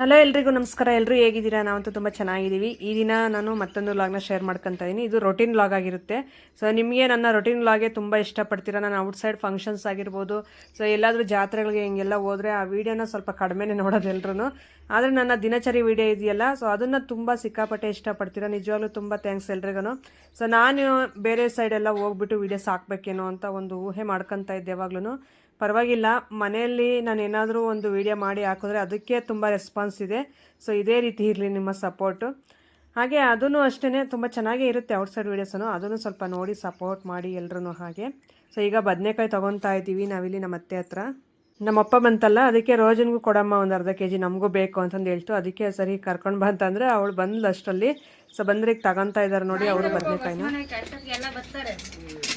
Hello ಎಲ್ರಿಗೂ ನಮಸ್ಕಾರ. ಎಲ್ಲರೂ ಹೇಗಿದ್ದೀರಾ? ನಾವಂತೂ ತುಂಬ ಚೆನ್ನಾಗಿದ್ದೀವಿ. ಈ ದಿನ ನಾನು ಮತ್ತೊಂದು ಲಾಗ್ನ ಶೇರ್ ಮಾಡ್ಕೊತಾ ಇದ್ದೀನಿ ಇದು ರೊಟೀನ್ ಲಾಗ್ ಆಗಿರುತ್ತೆ. ಸೊ ನಿಮಗೆ ನನ್ನ ರೊಟೀನ್ ಲಾಗೆ ತುಂಬ ಇಷ್ಟಪಡ್ತೀರಾ? ನಾನು ಔಟ್ಸೈಡ್ ಫಂಕ್ಷನ್ಸ್ ಆಗಿರ್ಬೋದು. ಸೊ ಎಲ್ಲಾದರೂ ಜಾತ್ರೆಗಳಿಗೆ ಹಿಂಗೆಲ್ಲ ಹೋದರೆ ಆ ವಿಡಿಯೋನ ಸ್ವಲ್ಪ ಕಡಿಮೆನೇ ನೋಡೋದು ಎಲ್ರೂ ಆದರೆ ನನ್ನ ದಿನಚರಿ ವಿಡಿಯೋ ಇದೆಯಲ್ಲ ಸೊ ಅದನ್ನು ತುಂಬ ಸಿಕ್ಕಾಪಟ್ಟೆ ಇಷ್ಟಪಡ್ತೀರಾ? ನಿಜವಾಗ್ಲೂ ತುಂಬ ಥ್ಯಾಂಕ್ಸ್ ಎಲ್ರಿಗೂ ಸೊ ನಾನು ಬೇರೆ ಸೈಡೆಲ್ಲ ಹೋಗ್ಬಿಟ್ಟು ವೀಡಿಯೋಸ್ ಹಾಕ್ಬೇಕೇನೋ ಅಂತ ಒಂದು ಊಹೆ ಮಾಡ್ಕೊತಾ ಇದ್ದೆ ಯಾವಾಗ್ಲೂ ಪರವಾಗಿಲ್ಲ ಮನೆಯಲ್ಲಿ ನಾನು ಏನಾದರೂ ಒಂದು ವಿಡಿಯೋ ಮಾಡಿ ಹಾಕಿದ್ರೆ ಅದಕ್ಕೆ ತುಂಬ ರೆಸ್ಪಾನ್ಸ್ ಇದೆ. ಸೊ ಇದೇ ರೀತಿ ಇರಲಿ ನಿಮ್ಮ ಸಪೋರ್ಟು ಹಾಗೆ ಅದೂ ಅಷ್ಟೇ ತುಂಬ ಚೆನ್ನಾಗೇ ಇರುತ್ತೆ ಔಟ್ಸೈಡ್ ವೀಡಿಯೋಸನ್ನು ಅದನ್ನು ಸ್ವಲ್ಪ ನೋಡಿ ಸಪೋರ್ಟ್ ಮಾಡಿ ಎಲ್ಲರೂ ಹಾಗೆ. ಸೊ ಈಗ ಬದನೆಕಾಯಿ ತೊಗೊತಾ ಇದ್ದೀವಿ ನಾವಿಲ್ಲಿ ನಮ್ಮ ಅತ್ತೆ ಹತ್ರ. ನಮ್ಮಪ್ಪ ಬಂತಲ್ಲ ಅದಕ್ಕೆ ರೋಜನ್ಗೂ ಕೊಡಮ್ಮ ಒಂದು ಅರ್ಧ ಕೆ ಜಿ ನಮಗೂ ಬೇಕು ಅಂತಂದು ಹೇಳ್ತು. ಅದಕ್ಕೆ ಸರಿ ಕರ್ಕೊಂಡು ಬಂತಂದರೆ ಅವಳು ಬಂದ್ಲು ಅಷ್ಟರಲ್ಲಿ. ಸೊ ಬಂದ್ರೆ ತಗೊತಾ ತಗೊಂತಾ ಇದ್ದಾರೆ ನೋಡಿ ಅವರು ಬದನೆಕಾಯಿನ.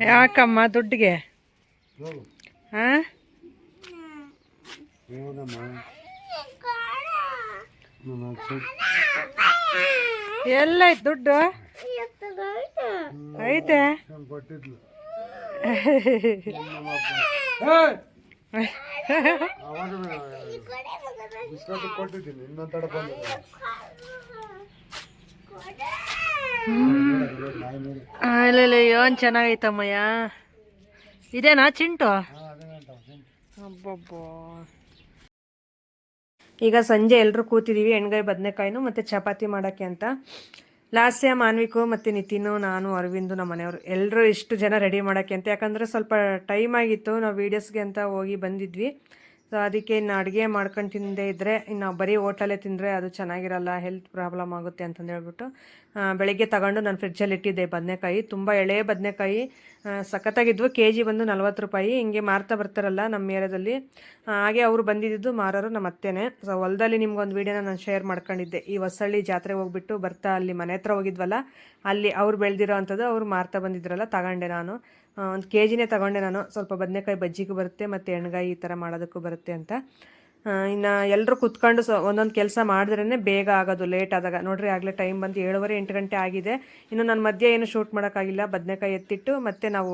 ಯಾಕಮ್ಮ ದುಡ್ಡಿಗೆ? ಹಾಂ? ಎಲ್ಲ ದುಡ್ಡು? ಐತೆ? ಕೊಟ್ಟಿದ್ದೀನಿ ಇನ್ನೊಂದು ತಡ ಬಂದಿದೆ ಇಲ್ಲ ಏನು ಚೆನ್ನಾಗೈತಮ್ಮಯ್ಯ? ಇದೇನಾ, ಚಿಂಟು? ಈಗ ಸಂಜೆ ಎಲ್ಲರೂ ಕೂತಿದ್ದೀವಿ ಎಣ್ಗಾಯಿ ಬದನೆಕಾಯಿನೂ ಮತ್ತು ಚಪಾತಿ ಮಾಡೋಕ್ಕೆ ಅಂತ. ಲಾಸ್ಯ ಮಾನ್ವಿಕು ಮತ್ತು ನಿತಿನು, ನಾನು, ಅರವಿಂದು ನಮ್ಮ ಮನೆಯವರು ಎಲ್ಲರೂ ಇಷ್ಟು ಜನ ರೆಡಿ ಮಾಡೋಕ್ಕೆ ಅಂತ. ಯಾಕಂದರೆ ಸ್ವಲ್ಪ ಟೈಮ್ ಆಗಿತ್ತು, ನಾವು ವೀಡಿಯೋಸ್ಗೆ ಅಂತ ಹೋಗಿ ಬಂದಿದ್ವಿ. ಸೊ ಅದಕ್ಕೆ ಇನ್ನು ಅಡುಗೆ ಮಾಡ್ಕೊಂಡು ತಿಂದೇ ಇದ್ದರೆ ಇನ್ನು ಬರೀ ಹೋಟೆಲೇ ತಿಂದರೆ ಅದು ಚೆನ್ನಾಗಿರಲ್ಲ ಹೆಲ್ತ್ ಪ್ರಾಬ್ಲಮ್ ಆಗುತ್ತೆ ಅಂತಂದು ಹೇಳ್ಬಿಟ್ಟು ಬೆಳಿಗ್ಗೆ ತಗೊಂಡು ನಾನು ಫ್ರಿಡ್ಜಲ್ಲಿ ಇಟ್ಟಿದ್ದೆ ಬದನೆಕಾಯಿ. ತುಂಬ ಎಳೆ ಬದನೆಕಾಯಿ. ಸಖತ್ತಾಗಿದ್ವು. ಕೆ ಜಿ ಬಂದು ನಲ್ವತ್ತು ರೂಪಾಯಿ. ಹಿಂಗೆ ಮಾರ್ತಾ ಬರ್ತಾರಲ್ಲ ನಮ್ಮ ಏರಿಯಾದಲ್ಲಿ. ಹಾಗೆ ಅವರು ಬಂದಿದ್ದು ಮಾರೋರು ನಮ್ಮ ಅತ್ತೆನೇ. ಸೊ ಹೊಲದಲ್ಲಿ ನಿಮ್ಗೊಂದು ವೀಡಿಯೋನ ನಾನು ಶೇರ್ ಮಾಡ್ಕೊಂಡಿದ್ದೆ. ಈ ಹೊಸಳ್ಳಿ ಜಾತ್ರೆಗೆ ಹೋಗ್ಬಿಟ್ಟು ಬರ್ತಾ ಅಲ್ಲಿ ಮನೆ ಹತ್ರ ಹೋಗಿದ್ವಲ್ಲ, ಅಲ್ಲಿ ಅವ್ರು ಬೆಳೆದಿರೋ ಅಂಥದ್ದು ಅವ್ರು ಮಾರ್ತಾ ಬಂದಿದ್ರಲ್ಲ, ತಗೊಂಡೆ ನಾನು. ಒಂದು ಕೆ ಜಿನೇ ತಗೊಂಡೆ ನಾನು. ಸ್ವಲ್ಪ ಬದನೆಕಾಯಿ ಬಜ್ಜಿಗೂ ಬರುತ್ತೆ, ಮತ್ತು ಎಣ್ಗಾಯಿ ಈ ಥರ ಮಾಡೋದಕ್ಕೂ ಬರುತ್ತೆ ಅಂತ. ಇನ್ನು ಎಲ್ಲರೂ ಕುತ್ಕೊಂಡು ಒಂದೊಂದು ಕೆಲಸ ಮಾಡಿದ್ರೇ ಬೇಗ ಆಗೋದು ಲೇಟ್ ಆದಾಗ. ನೋಡ್ರಿ, ಆಗಲೇ ಟೈಮ್ ಬಂದು ಏಳುವರೆ ಎಂಟು ಗಂಟೆ ಆಗಿದೆ. ಇನ್ನು ನನ್ನ ಮಧ್ಯೆ ಏನು ಶೂಟ್ ಮಾಡೋಕ್ಕಾಗಿಲ್ಲ. ಬದನೆಕಾಯಿ ಎತ್ತಿಟ್ಟು ಮತ್ತೆ ನಾವು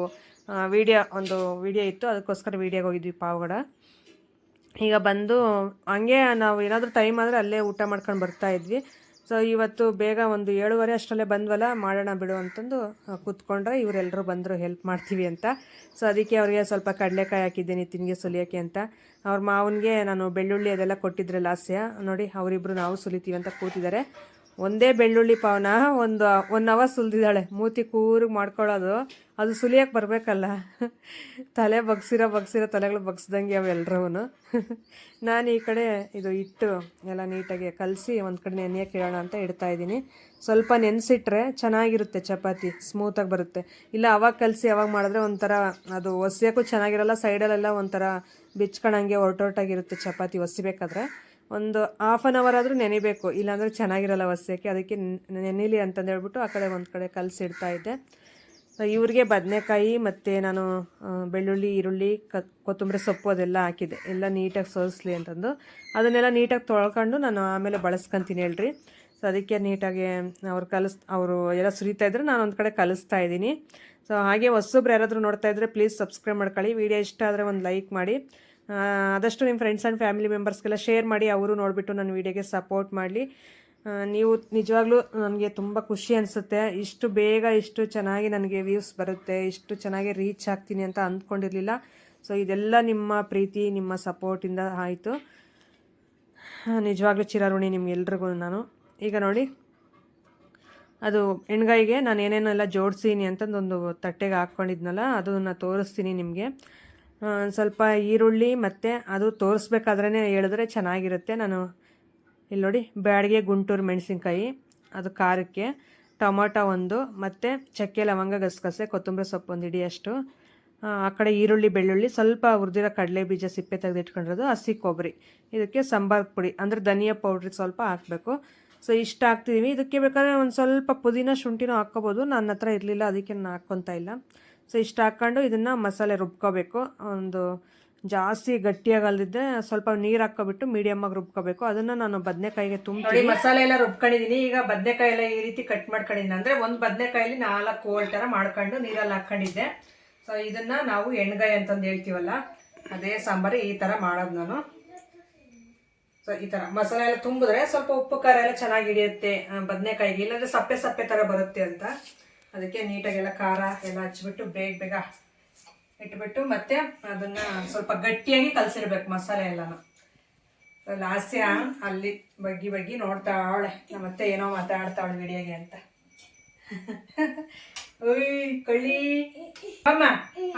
ವಿಡಿಯೋ ಒಂದು ವಿಡಿಯೋ ಇತ್ತು. ಅದಕ್ಕೋಸ್ಕರ ವಿಡಿಯೋಗೆ ಹೋಗಿದ್ವಿ ಪಾವಗಡ. ಈಗ ಬಂದು ಹಂಗೆ ನಾವು ಏನಾದರೂ ಟೈಮ್ ಆದರೆ ಅಲ್ಲೇ ಊಟ ಮಾಡ್ಕೊಂಡು ಬರ್ತಾ ಇದ್ವಿ. ಸೊ ಇವತ್ತು ಬೇಗ ಒಂದು ಏಳುವರೆ ಅಷ್ಟರಲ್ಲೇ ಬಂದ್ವಲ್ಲ, ಮಾಡೋಣ ಬಿಡು ಅಂತಂದು ಕೂತ್ಕೊಂಡ್ರೆ ಇವರೆಲ್ಲರೂ ಬಂದರು ಹೆಲ್ಪ್ ಮಾಡ್ತೀವಿ ಅಂತ. ಸೊ ಅದಕ್ಕೆ ಅವರಿಗೆ ಸ್ವಲ್ಪ ಕಡಲೆಕಾಯಿ ಹಾಕಿದ್ದೀನಿ, ತಿನ್ಗೆ ಸುಲಿಯೋಕ್ಕೆ ಅಂತ. ಅವ್ರ ಮಾವನಿಗೆ ನಾನು ಬೆಳ್ಳುಳ್ಳಿ ಅದೆಲ್ಲ ಕೊಟ್ಟಿದ್ರೆ ಲಾಸ್ಯ. ನೋಡಿ ಅವರಿಬ್ಬರು ನಾವು ಸುಲಿತೀವಿ ಅಂತ ಕೂತಿದ್ದಾರೆ. ಒಂದೇ ಬೆಳ್ಳುಳ್ಳಿ ಪಾವನ ಒಂದು ಒನ್ ಅವರ್ ಸುಲಿದಿದ್ದಾಳೆ. ಮೂತಿ ಕೂರಿಗೆ ಮಾಡ್ಕೊಳ್ಳೋದು ಅದು ಸುಲಿಯಕ್ಕೆ ಬರಬೇಕಲ್ಲ. ತಲೆ ಬಗ್ಸಿರೋ ಬಗ್ಸಿರೋ ತಲೆಗಳು ಬಗ್ಸ್ದಂಗೆ ಅವೆಲ್ಲರೂ ನಾನು ಈ ಕಡೆ ಇದು ಇಟ್ಟು ಎಲ್ಲ ನೀಟಾಗಿ ಕಲಸಿ ಒಂದು ಕಡೆ ನೆನೆಯಕ್ಕೆ ಇಡೋಣ ಅಂತ ಇಡ್ತಾ ಇದ್ದೀನಿ. ಸ್ವಲ್ಪ ನೆನೆಸಿಟ್ರೆ ಚೆನ್ನಾಗಿರುತ್ತೆ ಚಪಾತಿ ಸ್ಮೂತಾಗಿ ಬರುತ್ತೆ. ಇಲ್ಲ ಅವಾಗ ಕಲಸಿ, ಅವಾಗ ಮಾಡಿದ್ರೆ ಒಂಥರ ಅದು ಒಸಿಯೋಕ್ಕೂ ಚೆನ್ನಾಗಿರಲ್ಲ ಸೈಡಲ್ಲೆಲ್ಲ ಒಂಥರ ಬಿಚ್ಕೊಳಂಗೆ ಹೊರಟೊರಟಾಗಿರುತ್ತೆ ಚಪಾತಿ ಒಸಿಬೇಕಾದ್ರೆ ಒಂದು ಹಾಫ್ ಆನ್ ಅವರ್ ಆದರೂ ನೆನಿಬೇಕು. ಇಲ್ಲಾಂದರೆ ಚೆನ್ನಾಗಿರಲ್ಲ ವಸ್ಯಕ್ಕೆ ಅದಕ್ಕೆ ನೆನಿಲಿ ಅಂತಂದು ಹೇಳ್ಬಿಟ್ಟು ಆ ಕಡೆ ಒಂದು ಕಡೆ ಕಲಸಿಡ್ತಾ ಇದ್ದೆ. ಸೊ ಇವ್ರಿಗೆ ಬದನೆಕಾಯಿ ಮತ್ತು ನಾನು ಬೆಳ್ಳುಳ್ಳಿ, ಈರುಳ್ಳಿ, ಕ, ಕೊತ್ತಂಬರಿ ಸೊಪ್ಪು ಅದೆಲ್ಲ ಹಾಕಿದೆ ಎಲ್ಲ ನೀಟಾಗಿ ಸೋಸಲಿ ಅಂತಂದು. ಅದನ್ನೆಲ್ಲ ನೀಟಾಗಿ ತೊಳ್ಕೊಂಡು ನಾನು ಆಮೇಲೆ ಬಳಸ್ಕೊಂತೀನಿ ಹೇಳ್ರಿ. ಸೊ ಅದಕ್ಕೆ ನೀಟಾಗಿ ಅವ್ರು ಕಲಿಸ್, ಅವರು ಎಲ್ಲ ಸುರಿತಾ ಇದ್ರೆ ನಾನು ಒಂದು ಕಡೆ ಕಲಿಸ್ತಾ ಇದ್ದೀನಿ. ಸೊ ಹಾಗೆ ಹೊಸೊಬ್ರು ಯಾರಾದರೂ ನೋಡ್ತಾ ಇದ್ದರೆ ಪ್ಲೀಸ್ ಸಬ್ಸ್ಕ್ರೈಬ್ ಮಾಡ್ಕೊಳ್ಳಿ. ವಿಡಿಯೋ ಇಷ್ಟ ಆದರೆ ಒಂದು ಲೈಕ್ ಮಾಡಿ. ಆದಷ್ಟು ನಿಮ್ಮ ಫ್ರೆಂಡ್ಸ್ ಆ್ಯಂಡ್ ಫ್ಯಾಮಿಲಿ ಮೆಂಬರ್ಸ್ಗೆಲ್ಲ ಶೇರ್ ಮಾಡಿ ಅವರು ನೋಡಿಬಿಟ್ಟು ನನ್ನ ವೀಡಿಯೋಗೆ ಸಪೋರ್ಟ್ ಮಾಡಲಿ. ನೀವು ನಿಜವಾಗ್ಲೂ ನನಗೆ ತುಂಬ ಖುಷಿ ಅನಿಸುತ್ತೆ. ಇಷ್ಟು ಬೇಗ ಇಷ್ಟು ಚೆನ್ನಾಗಿ ನನಗೆ ವ್ಯೂಸ್ ಬರುತ್ತೆ, ಇಷ್ಟು ಚೆನ್ನಾಗಿ ರೀಚ್ ಆಗ್ತೀನಿ ಅಂತ ಅಂದ್ಕೊಂಡಿರಲಿಲ್ಲ. ಸೊ ಇದೆಲ್ಲ ನಿಮ್ಮ ಪ್ರೀತಿ, ನಿಮ್ಮ ಸಪೋರ್ಟಿಂದ ಆಯಿತು. ನಿಜವಾಗ್ಲೂ ಚಿರಋಣಿ ನಿಮ್ಗೆಲ್ರಿಗೂ ನಾನು. ಈಗ ನೋಡಿ, ಅದು ಎಣ್ಗಾಯಿಗೆ ನಾನು ಏನೇನೆಲ್ಲ ಜೋಡಿಸೀನಿ ಅಂತಂದು ಒಂದು ತಟ್ಟೆಗೆ ಹಾಕ್ಕೊಂಡಿದ್ನಲ್ಲ ಅದನ್ನು ತೋರಿಸ್ತೀನಿ ನಿಮಗೆ. ಸ್ವಲ್ಪ ಈರುಳ್ಳಿ ಮತ್ತು ಅದು ತೋರಿಸ್ಬೇಕಾದ್ರೇ ಹೇಳಿದ್ರೆ ಚೆನ್ನಾಗಿರುತ್ತೆ. ನಾನು ಇಲ್ಲಿ ನೋಡಿ, ಬ್ಯಾಡಿಗೆ ಗುಂಟೂರು ಮೆಣಸಿನ್ಕಾಯಿ, ಅದು ಖಾರಕ್ಕೆ, ಟೊಮೊಟೊ ಒಂದು, ಮತ್ತು ಚಕ್ಕೆ ಲವಂಗ ಗಸಗಸೆ, ಕೊತ್ತಂಬರಿ ಸೊಪ್ಪು ಒಂದು ಇಡಿಯಷ್ಟು ಆ ಕಡೆ ಈರುಳ್ಳಿ, ಬೆಳ್ಳುಳ್ಳಿ, ಸ್ವಲ್ಪ ಹುರಿದಿರೋ ಕಡಲೆ ಬೀಜ ಸಿಪ್ಪೆ ತೆಗೆದಿಟ್ಕೊಂಡಿರೋದು, ಹಸಿ ಕೊಬ್ಬರಿ. ಇದಕ್ಕೆ ಸಾಂಬಾರ್ ಪುಡಿ, ಅಂದರೆ ಧನಿಯಾ ಪೌಡ್ರಿ ಸ್ವಲ್ಪ ಹಾಕಬೇಕು. ಸೊ, ಇಷ್ಟ ಹಾಕ್ತಿದ್ದೀವಿ ಇದಕ್ಕೆ ಬೇಕಾದ್ರೆ ಒಂದು ಸ್ವಲ್ಪ ಪುದೀನ ಶುಂಠಿನೂ ಹಾಕ್ಕೋಬೋದು. ನನ್ನ ಹತ್ರ ಇರಲಿಲ್ಲ, ಅದಕ್ಕೆ ನಾನು ಹಾಕ್ಕೊತಾ ಇಲ್ಲ. ಸೊ ಇಷ್ಟ ಹಾಕ್ಕೊಂಡು ಇದನ್ನು ಮಸಾಲೆ ರುಬ್ಕೋಬೇಕು. ಒಂದು ಜಾಸ್ತಿ ಗಟ್ಟಿಯಾಗಲ್ದಿದ್ದೆ ಸ್ವಲ್ಪ ನೀರು ಹಾಕ್ಕೊಬಿಟ್ಟು ಮೀಡಿಯಮ್ ಆಗಿ ರುಬ್ಕೋಬೇಕು. ಅದನ್ನು ನಾನು ಬದನೆಕಾಯಿಗೆ ತುಂಬ ಮಸಾಲೆ ಎಲ್ಲ ರುಬ್ಕೊಂಡಿದ್ದೀನಿ ಈಗ ಬದನೆಕಾಯಿ ಎಲ್ಲ ಈ ರೀತಿ ಕಟ್ ಮಾಡ್ಕೊಂಡಿದ್ದೀನಿ ಅಂದರೆ ಒಂದು ಬದನೆಕಾಯಲ್ಲಿ ನಾಲ್ಕು ಹೋಲ್ ಥರ ಮಾಡ್ಕೊಂಡು ನೀರಲ್ಲಿ ಹಾಕ್ಕೊಂಡಿದ್ದೆ. ಸೊ ಇದನ್ನ ನಾವು ಎಣ್ಗಾಯಿ ಅಂತಂದು ಹೇಳ್ತೀವಲ್ಲ, ಅದೇ ಸಾಂಬಾರು ಈ ಥರ ಮಾಡೋದು ನಾನು. ಸೊ ಈ ಥರ ಮಸಾಲೆ ಎಲ್ಲ ತುಂಬಿದ್ರೆ ಸ್ವಲ್ಪ ಉಪ್ಪು ಖಾರ ಎಲ್ಲ ಚೆನ್ನಾಗಿ ಹಿಡಿಯುತ್ತೆ ಬದನೆಕಾಯಿಗೆ. ಇಲ್ಲಾಂದ್ರೆ ಸಪ್ಪೆ ಸಪ್ಪೆ ಥರ ಬರುತ್ತೆ ಅಂತ. ಅದಕ್ಕೆ ನೀಟಾಗೆಲ್ಲ ಖಾರ ಎಲ್ಲ ಹಚ್ಬಿಟ್ಟು ಬೇಗ ಬೇಗ ಇಟ್ಬಿಟ್ಟು ಮತ್ತೆ ಅದನ್ನ ಸ್ವಲ್ಪ ಗಟ್ಟಿಯಾಗಿ ಕಲಸಿರ್ಬೇಕು ಮಸಾಲೆ ಎಲ್ಲನೂ. ಲಾಸ್ಯ ಅಲ್ಲಿ ಬಗ್ಗಿ ಬಗ್ಗಿ ನೋಡ್ತಾವಳೆ ಮತ್ತೆ ಏನೋ ಮಾತಾಡ್ತಾವಳೆ ವಿಡಿಯೋಗೆ ಅಂತ. ಓಯ್, ಕಳ್ಳಿ. ಅಮ್ಮ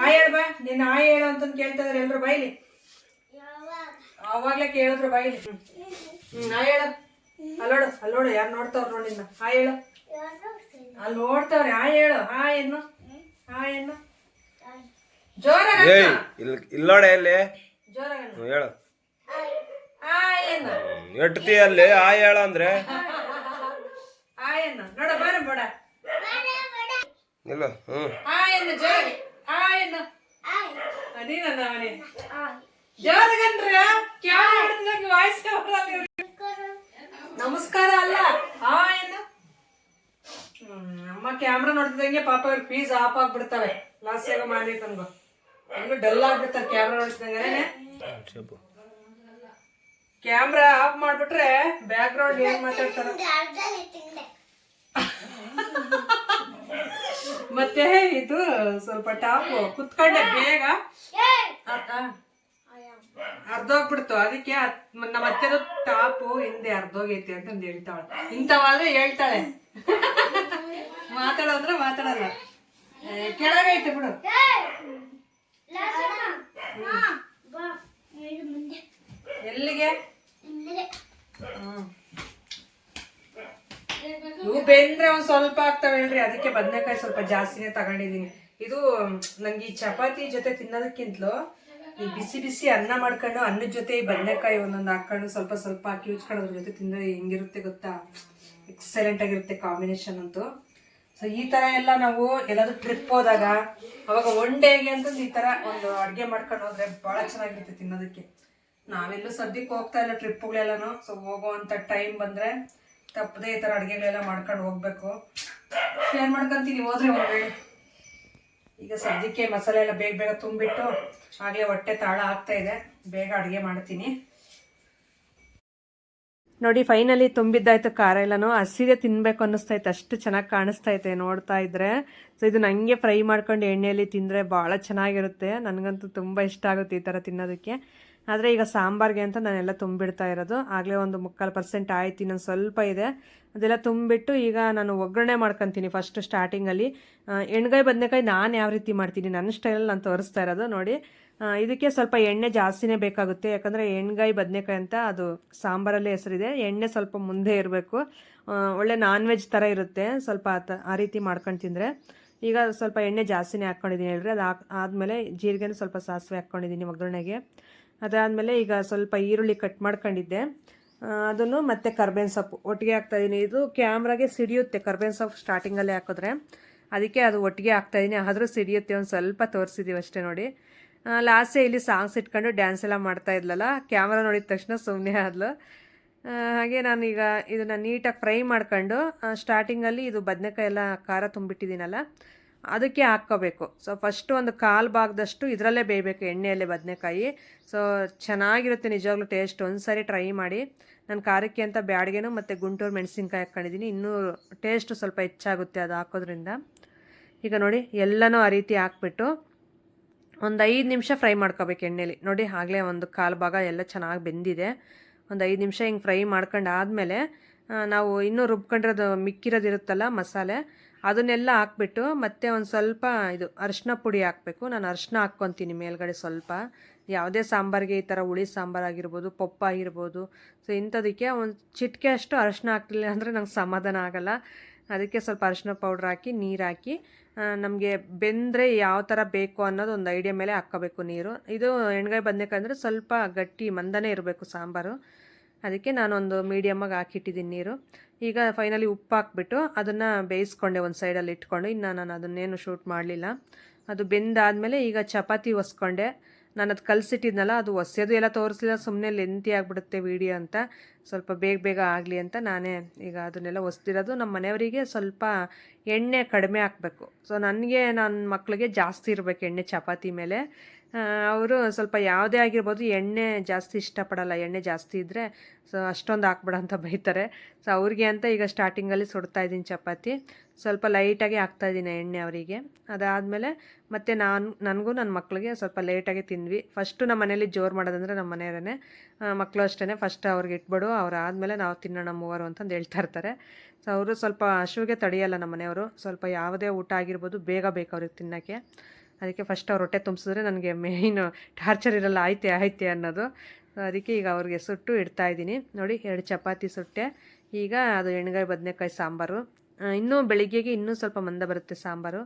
ಆಯ್ ಹೇಳ ಬಾ. ನಿನ್ನ ಆಯ್ ಹೇಳು ಅಂತಂದು ಕೇಳ್ತಾಯಿದ್ರೆ ಎಲ್ರು ಬೈಲಿ ಅವಾಗ್ಲೇ ಕೇಳಿದ್ರು ಬೈಲಿ ಹ್ಮ್ ಆಯ್ ಹೇಳು. ಅಲ್ಲೋಡು ಅಲ್ಲೋಡು, ಯಾರು ನೋಡ್ತಾವ್ರು ನೋಡಿ ನಿನ್ನ. ಹಾಯ್ ಹೇಳು. ಅಲ್ಲಿ ನೋಡ್ತಾವ್ರೆ ಹಾ ಹೇಳು ಹಾ ಏನು ಹಾ ಏನು ಜೋರಾಗ ಏಯ್ ಇಲ್ಲ ಇಲ್ಲೋಡೆ ಅಲ್ಲಿ. ಜೋರಾಗ ಹೇಳು. ಏನು ಎಟ್ತಿ ಅಲ್ಲಿ ಆ ಹೇಳ ಅಂದ್ರೆ. ಹಾಯ್ ಏನು ನೋಡ ಬಾರ ಬೋಡ. ಇಲ್ಲ ಏನು ಜೋರಾಗಿ. ಏನು ವಾಯ್ಸ್ ನಮಸ್ಕಾರ ಅಲ್ಲ. ಹಾ ಅಮ್ಮ ಕ್ಯಾಮ್ರಾ ನೋಡ್ತಿದಂಗೆ ಪಾಪ ಅವ್ರ ಫೀಸ್ ಆಫ್ ಆಗ್ಬಿಡ್ತವೆ. ಲಾಸ್ಟ್ ಆಗ ಮಾಡಿ ತಂದು ಹಂಗ ಡಲ್ ಆಗ್ಬಿಡ್ತಾರೆ ಕ್ಯಾಮ್ರಾ ನೋಡ್ತಿದಂಗೆ ಚಪ್ಪು ಕ್ಯಾಮ್ರಾ ಆಫ್ ಮಾಡ್ಬಿಟ್ರೆ ಬ್ಯಾಕ್ ಗ್ರೌಂಡ್ ಏನ್ ಮಾತಾಡ್ತಾರ? ಮತ್ತೆ ಇದು ಸ್ವಲ್ಪ ಟಾಪ್. ಕುತ್ಕೊಂಡೆ ಬೇಗ. ಅರ್ಧೋಗ್ಬಿಡ್ತು. ಅದಕ್ಕೆ ಅದ್- ನಮ್ಮ ಅತ್ತೆದು ಟಾಪು ಹಿಂದೆ ಅರ್ಧೋಗೈತಿ ಅಂತಂದು ಹೇಳ್ತಾಳೆ. ಇಂಥವಾದ್ರೆ ಹೇಳ್ತಾಳೆ. ಮಾತಾಡೋದ್ರೆ ಮಾತಾಡಲ್ಲ. ಕೆಳಗೈತೆ ಬಿಡು. ಎಲ್ಲಿಗೆ. ಇವು ಬೆಂದ್ರೆ ಒಂದ್ ಸ್ವಲ್ಪ ಆಗ್ತಾವ ಹೇಳ್ರಿ. ಅದಕ್ಕೆ ಬದನೆಕಾಯಿ ಸ್ವಲ್ಪ ಜಾಸ್ತಿನೇ ತಗೊಂಡಿದೀನಿ ಇದು ನಂಗೆ ಈ ಚಪಾತಿ ಜೊತೆ ತಿನ್ನೋದಕ್ಕಿಂತಲೂ ಈ ಬಿಸಿ ಬಿಸಿ ಅನ್ನ ಮಾಡ್ಕೊಂಡು ಅನ್ನದ ಜೊತೆ ಬದನೆಕಾಯಿ ಒಂದೊಂದು ಹಾಕೊಂಡು ಸ್ವಲ್ಪ ಸ್ವಲ್ಪ ಹಾಕಿ ಉಜ್ಕೊಳ್ಳೋದ್ರ ಜೊತೆ ತಿಂದರೆ ಹೆಂಗಿರುತ್ತೆ ಗೊತ್ತಾ? ಎಕ್ಸಲೆಂಟ್ ಆಗಿರುತ್ತೆ ಕಾಂಬಿನೇಷನ್ ಅಂತೂ. ಸೊ ಈ ತರ ಎಲ್ಲ ನಾವು ಎಲ್ಲಾದ್ರೂ ಟ್ರಿಪ್ ಹೋದಾಗ, ಅವಾಗ ಒನ್ ಡೇಗೆ ಅಂತ ಈ ತರ ಒಂದು ಅಡುಗೆ ಮಾಡ್ಕೊಂಡು ಹೋದ್ರೆ ಬಹಳ ಚೆನ್ನಾಗಿರುತ್ತೆ ತಿನ್ನೋದಕ್ಕೆ. ನಾವೆಲ್ಲೂ ಸದ್ಯಕ್ಕೆ ಹೋಗ್ತಾ ಇಲ್ಲ ಟ್ರಿಪ್ಗಳೆಲ್ಲನೂ ಸೊ ಹೋಗುವಂಥ ಟೈಮ್ ಬಂದ್ರೆ ತಪ್ಪದೇ ಈ ತರ ಅಡುಗೆಗಳೆಲ್ಲ ಮಾಡ್ಕೊಂಡು ಹೋಗ್ಬೇಕು. ಶೇರ್ ಮಾಡ್ಕೊಂತೀನಿ, ಹೋದ್ರೆ ಒಂದ್ ಈಗ ಸದ್ಯಕ್ಕೆ ಮಸಾಲೆ ಎಲ್ಲ ಬೇಗ ಬೇಗ ತುಂಬಿಟ್ಟು ಹಾಗೆ ಹೊಟ್ಟೆ ತಾಳ ಆಗ್ತಾ ಇದೆ. ಬೇಗ ಅಡುಗೆ ಮಾಡ್ತೀನಿ. ನೋಡಿ ಫೈನಲಿ ತುಂಬಿದ್ದಾಯ್ತು ಖಾರ ಎಲ್ಲನೂ. ಹಸಿದೆ ತಿನ್ಬೇಕು ಅನ್ನಿಸ್ತಾ ಇತ್ತು. ಅಷ್ಟು ಚೆನ್ನಾಗಿ ಕಾಣಿಸ್ತಾ ಐತೆ ನೋಡ್ತಾ ಇದ್ರೆ. ಸೊ ಇದು ನನಗೆ ಫ್ರೈ ಮಾಡ್ಕೊಂಡು ಎಣ್ಣೆಯಲ್ಲಿ ತಿಂದರೆ ಭಾಳ ಚೆನ್ನಾಗಿರುತ್ತೆ. ನನಗಂತೂ ತುಂಬ ಇಷ್ಟ ಆಗುತ್ತೆ ಈ ಥರ ತಿನ್ನೋದಕ್ಕೆ. ಆದರೆ ಈಗ ಸಾಂಬಾರ್ಗೆ ಅಂತ ನಾನೆಲ್ಲ ತುಂಬಿಡ್ತಾ ಇರೋದು. ಆಗಲೇ ಒಂದು ಮುಕ್ಕಾಲು ಪರ್ಸೆಂಟ್ ಆಯ್ತು, ಇನ್ನೊಂದು ಸ್ವಲ್ಪ ಇದೆ. ಅದೆಲ್ಲ ತುಂಬಿಟ್ಟು ಈಗ ನಾನು ಒಗ್ಗರಣೆ ಮಾಡ್ಕೊತೀನಿ ಫಸ್ಟ್ ಸ್ಟಾರ್ಟಿಂಗಲ್ಲಿ ಎಣ್ಗಾಯಿ ಬದನೆಕಾಯಿ ನಾನು ಯಾವ ರೀತಿ ಮಾಡ್ತೀನಿ ನನ್ನ ಸ್ಟೈಲಲ್ಲಿ ನಾನು ತೋರಿಸ್ತಾ ಇರೋದು, ನೋಡಿ. ಇದಕ್ಕೆ ಸ್ವಲ್ಪ ಎಣ್ಣೆ ಜಾಸ್ತಿನೇ ಬೇಕಾಗುತ್ತೆ. ಯಾಕಂದರೆ ಎಣ್ಗಾಯಿ ಬದನೆಕಾಯಿ ಅಂತ ಅದು ಸಾಂಬಾರಲ್ಲೇ ಹೆಸರಿದೆ. ಎಣ್ಣೆ ಸ್ವಲ್ಪ ಮುಂದೆ ಇರಬೇಕು. ಒಳ್ಳೆ ನಾನ್ ವೆಜ್ ಥರ ಇರುತ್ತೆ. ಸ್ವಲ್ಪ ಆ ರೀತಿ ಮಾಡ್ಕೊಂಡು ತಿಂದರೆ. ಈಗ ಸ್ವಲ್ಪ ಎಣ್ಣೆ ಜಾಸ್ತಿನೇ ಹಾಕ್ಕೊಂಡಿದ್ದೀನಿ ಹೇಳ್ರಿ. ಅದು ಹಾಕ್, ಆದಮೇಲೆ ಜೀರಿಗೆನೂ ಸ್ವಲ್ಪ ಸಾಸಿವೆ ಹಾಕ್ಕೊಂಡಿದ್ದೀನಿ ಒಗ್ಗರಣೆಗೆ. ಅದಾದಮೇಲೆ ಈಗ ಸ್ವಲ್ಪ ಈರುಳ್ಳಿ ಕಟ್ ಮಾಡ್ಕೊಂಡಿದ್ದೆ. ಅದನ್ನು ಮತ್ತೆ ಕರ್ಬೇವಿನ ಸೊಪ್ಪು. ಒಟ್ಟಿಗೆ ಹಾಕ್ತಾಯಿದ್ದೀನಿ ಇದು ಕ್ಯಾಮ್ರಾಗೆ ಸಿಡಿಯುತ್ತೆ. ಕರ್ಬೇವಿನ ಸೊಪ್ಪು ಸ್ಟಾರ್ಟಿಂಗಲ್ಲೇ ಹಾಕಿದ್ರೆ. ಅದಕ್ಕೆ ಅದು ಒಟ್ಟಿಗೆ ಹಾಕ್ತಾಯಿದ್ದೀನಿ ಆದರೂ ಸಿಡಿಯುತ್ತೆ. ಒಂದು ಸ್ವಲ್ಪ ತೋರಿಸಿದ್ದೀವಿ ಅಷ್ಟೇ ನೋಡಿ. ಲಾಸ್ಟೇ ಇಲ್ಲಿ ಸಾಂಗ್ಸ್ ಇಟ್ಕೊಂಡು ಡ್ಯಾನ್ಸ್ ಎಲ್ಲ ಮಾಡ್ತಾ ಇದ್ಲಲ್ಲ, ಕ್ಯಾಮ್ರಾ ನೋಡಿದ ತಕ್ಷಣ ಸುಮ್ಮನೆ ಆದ್ಲು. ಹಾಗೆ ನಾನೀಗ ಇದನ್ನು ನೀಟಾಗಿ ಫ್ರೈ ಮಾಡ್ಕೊಂಡು ಸ್ಟಾರ್ಟಿಂಗಲ್ಲಿ ಇದು ಬದನೆಕಾಯಿ ಎಲ್ಲ ಖಾರ ತುಂಬಿಟ್ಟಿದ್ದೀನಲ್ಲ ಅದಕ್ಕೆ ಹಾಕ್ಕೋಬೇಕು. ಸೊ ಫಸ್ಟು ಒಂದು ಕಾಲು ಭಾಗದಷ್ಟು ಇದರಲ್ಲೇ ಬೇಯಬೇಕು, ಎಣ್ಣೆಯಲ್ಲೇ ಬದನೆಕಾಯಿ. ಸೊ ಚೆನ್ನಾಗಿರುತ್ತೆ ನಿಜವಾಗ್ಲೂ ಟೇಸ್ಟ್ ಒಂದು ಸಾರಿ ಟ್ರೈ ಮಾಡಿ. ನಾನು ಖಾರಕ್ಕೆ ಅಂತ ಬ್ಯಾಡ್ಗೆನೂ ಮತ್ತು ಗುಂಟೂರು ಮೆಣಸಿನ್ಕಾಯಿ ಹಾಕ್ಕೊಂಡಿದ್ದೀನಿ ಇನ್ನೂ ಟೇಸ್ಟ್ ಸ್ವಲ್ಪ ಹೆಚ್ಚಾಗುತ್ತೆ ಅದು ಹಾಕೋದ್ರಿಂದ. ಈಗ ನೋಡಿ, ಎಲ್ಲನೂ ಆ ರೀತಿ ಹಾಕ್ಬಿಟ್ಟು ಒಂದು ಐದು ನಿಮಿಷ ಫ್ರೈ ಮಾಡ್ಕೋಬೇಕು ಎಣ್ಣೆಲಿ. ನೋಡಿ, ಆಗಲೇ ಒಂದು ಕಾಲು ಭಾಗ ಎಲ್ಲ ಚೆನ್ನಾಗಿ ಬೆಂದಿದೆ. ಒಂದು ಐದು ನಿಮಿಷ ಹಿಂಗೆ ಫ್ರೈ ಮಾಡ್ಕೊಂಡು ಆದಮೇಲೆ ನಾವು ಇನ್ನೂ ರುಬ್ಕೊಂಡಿರೋದು ಮಿಕ್ಕಿರೋದಿರುತ್ತಲ್ಲ ಮಸಾಲೆ ಅದನ್ನೆಲ್ಲ ಹಾಕ್ಬಿಟ್ಟು ಮತ್ತೆ ಒಂದು ಸ್ವಲ್ಪ ಇದು ಅರಿಶಿನ ಪುಡಿ ಹಾಕಬೇಕು. ನಾನು ಅರಿಶಿನ ಹಾಕ್ಕೊತೀನಿ ಮೇಲ್ಗಡೆ ಸ್ವಲ್ಪ. ಯಾವುದೇ ಸಾಂಬಾರಿಗೆ ಈ ಥರ ಹುಳಿ ಸಾಂಬಾರು ಆಗಿರ್ಬೋದು, ಪಪ್ಪ ಆಗಿರ್ಬೋದು. ಸೊ ಇಂಥದಕ್ಕೆ ಒಂದು ಚಿಟಿಕೆ ಅಷ್ಟು ಅರಿಶಿನ ಹಾಕಲಿಲ್ಲ ಅಂದರೆ ನಂಗೆ ಸಮಾಧಾನ ಆಗಲ್ಲ. ಅದಕ್ಕೆ ಸ್ವಲ್ಪ ಅರಿಶಿನ ಪೌಡ್ರ್ ಹಾಕಿ, ನೀರು ಹಾಕಿ ನಮಗೆ ಬೆಂದರೆ ಯಾವ ಥರ ಬೇಕು ಅನ್ನೋದು ಒಂದು ಐಡಿಯಾ ಮೇಲೆ ಹಾಕ್ಕೋಬೇಕು ನೀರು. ಇದು ಎಣ್ಗಾಯಿ ಬದನೇಕಾಯಿ ಅಂದರೆ ಸ್ವಲ್ಪ ಗಟ್ಟಿ ಮಂದನೇ ಇರಬೇಕು ಸಾಂಬಾರು. ಅದಕ್ಕೆ ನಾನೊಂದು ಮೀಡಿಯಮ್ಮಾಗಿ ಹಾಕಿಟ್ಟಿದ್ದೀನಿ ನೀರು. ಈಗ ಫೈನಲಿ ಉಪ್ಪು ಹಾಕ್ಬಿಟ್ಟು ಅದನ್ನು ಬೇಯಿಸ್ಕೊಂಡೆ ಒಂದು ಸೈಡಲ್ಲಿ ಇಟ್ಕೊಂಡು. ಇನ್ನು ನಾನು ಅದನ್ನೇನು ಶೂಟ್ ಮಾಡಲಿಲ್ಲ. ಅದು ಬೆಂದಾದಮೇಲೆ ಈಗ ಚಪಾತಿ ಒಸ್ಕೊಂಡೆ. ನಾನು ಅದು ಕಲಿಸಿಟ್ಟಿದ್ನಲ್ಲ, ಅದು ಒಸೆಯೋದು ಎಲ್ಲ ತೋರಿಸಲಿಲ್ಲ. ಸುಮ್ಮನೆ ಲೆಂತಿ ಆಗಿಬಿಡುತ್ತೆ ವಿಡಿಯೋ ಅಂತ. ಸ್ವಲ್ಪ ಬೇಗ ಬೇಗ ಆಗಲಿ ಅಂತ ನಾನೇ ಈಗ ಅದನ್ನೆಲ್ಲ ಒಸ್ತಿರೋದು ನಮ್ಮ ಮನೆಯವರಿಗೆ ಸ್ವಲ್ಪ ಎಣ್ಣೆ ಕಡಿಮೆ ಹಾಕಬೇಕು. ಸೊ ನನಗೆ ನನ್ನ ಮಕ್ಕಳಿಗೆ ಜಾಸ್ತಿ ಇರಬೇಕು ಎಣ್ಣೆ ಚಪಾತಿ ಮೇಲೆ. ಅವರು ಸ್ವಲ್ಪ ಯಾವುದೇ ಆಗಿರ್ಬೋದು ಎಣ್ಣೆ ಜಾಸ್ತಿ ಇಷ್ಟಪಡಲ್ಲ. ಎಣ್ಣೆ ಜಾಸ್ತಿ ಇದ್ದರೆ ಸೊ ಅಷ್ಟೊಂದು ಹಾಕ್ಬೇಡ ಅಂತ ಬೈತಾರೆ. ಸೊ ಅವ್ರಿಗೆ ಅಂತ ಈಗ ಸ್ಟಾರ್ಟಿಂಗಲ್ಲಿ ಸುಡ್ತಾ ಇದ್ದೀನಿ ಚಪಾತಿ. ಸ್ವಲ್ಪ ಲೈಟಾಗಿ ಹಾಕ್ತಾ ಇದ್ದೀನಿ ಎಣ್ಣೆ ಅವರಿಗೆ. ಅದಾದಮೇಲೆ ಮತ್ತು ನಾನು, ನನಗೂ ನನ್ನ ಮಕ್ಕಳಿಗೆ ಸ್ವಲ್ಪ ಲೇಟಾಗಿ ತಿಂದ್ವಿ. ಫಸ್ಟು ನಮ್ಮ ಮನೇಲಿ ಜೋರು ಮಾಡೋದಂದರೆ ನಮ್ಮ ಮನೆಯವರೇ ಮಕ್ಕಳು ಅಷ್ಟೇ ಫಸ್ಟ್ ಅವ್ರಿಗೆ ಇಟ್ಬಿಡು. ಅವ್ರು ಆದಮೇಲೆ ನಾವು ತಿನ್ನೋಣ ಮೂವರು ಅಂತಂದು ಹೇಳ್ತಾ ಇರ್ತಾರೆ. ಸೊ ಅವರು ಸ್ವಲ್ಪ ಹಶುವಿಗೆ ತಡೆಯಲ್ಲ ನಮ್ಮ ಮನೆಯವರು. ಸ್ವಲ್ಪ ಯಾವುದೇ ಊಟ ಆಗಿರ್ಬೋದು ಬೇಗ ಬೇಕು ಅವ್ರಿಗೆ ತಿನ್ನೋಕ್ಕೆ. ಅದಕ್ಕೆ ಫಸ್ಟ್ ಅವ್ರು ಹೊಟ್ಟೆ ತುಂಬಿಸಿದ್ರೆ ನನಗೆ ಮೇಯ್ನು ಟಾರ್ಚರ್ ಇರಲ್ಲ, ಆಯ್ತೆ ಆಯ್ತೆ ಅನ್ನೋದು. ಅದಕ್ಕೆ ಈಗ ಅವ್ರಿಗೆ ಸುಟ್ಟು ಇಡ್ತಾ ಇದ್ದೀನಿ. ನೋಡಿ, ಎರಡು ಚಪಾತಿ ಸುಟ್ಟೆ. ಈಗ ಅದು ಎಣ್ಗಾಯಿ ಬದನೆಕಾಯಿ ಸಾಂಬಾರು. ಇನ್ನೂ ಬೆಳಿಗ್ಗೆಗೆ ಇನ್ನೂ ಸ್ವಲ್ಪ ಮಂದ ಬರುತ್ತೆ ಸಾಂಬಾರು.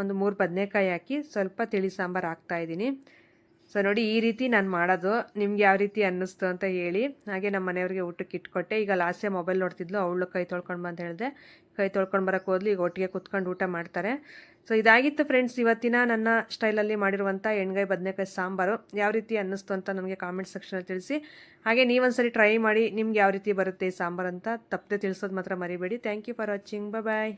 ಒಂದು ಮೂರು ಬದನೆಕಾಯಿ ಹಾಕಿ ಸ್ವಲ್ಪ ತಿಳಿ ಸಾಂಬಾರು ಹಾಕ್ತಾಯಿದ್ದೀನಿ ಸೊ ನೋಡಿ, ಈ ರೀತಿ ನಾನು ಮಾಡೋದು. ನಿಮ್ಗೆ ಯಾವ ರೀತಿ ಅನ್ನಿಸ್ತು ಅಂತ ಹೇಳಿ. ಹಾಗೆ ನಮ್ಮ ಮನೆಯವ್ರಿಗೆ ಊಟಕ್ಕೆ ಇಟ್ಕೊಟ್ಟೆ. ಈಗ ಲಾಸ್ಟೇ ಮೊಬೈಲ್ ನೋಡ್ತಿದ್ಲು. ಅವಳು ಕೈ ತೊಳ್ಕೊಂಡು ಬಂದು ಹೇಳಿದೆ. ಕೈ ತೊಳ್ಕೊಂಡು ಬರೋಕ್ಕೆ ಹೋದ್ಲು. ಈಗ ಒಟ್ಟಿಗೆ ಕುತ್ಕೊಂಡು ಊಟ ಮಾಡ್ತಾರೆ. ಸೊ ಇದಾಗಿತ್ತು ಫ್ರೆಂಡ್ಸ್ ಇವತ್ತಿನ ನನ್ನ ಸ್ಟೈಲಲ್ಲಿ ಮಾಡಿರುವಂಥ ಎಣ್ಗಾಯಿ ಬದನೆಕಾಯಿ ಸಾಂಬಾರು. ಯಾವ ರೀತಿ ಅನ್ನಿಸ್ತು ಅಂತ ನನಗೆ ಕಾಮೆಂಟ್ ಸೆಕ್ಷನಲ್ಲಿ ತಿಳಿಸಿ. ಹಾಗೆ ನೀವೊಂದ್ಸರಿ ಟ್ರೈ ಮಾಡಿ ನಿಮ್ಗೆ ಯಾವ ರೀತಿ ಬರುತ್ತೆ ಈ ಸಾಂಬಾರು ಅಂತ ತಪ್ಪದೆ ತಿಳಿಸೋದು ಮಾತ್ರ ಮರಿಬೇಡಿ. Thank you for watching bye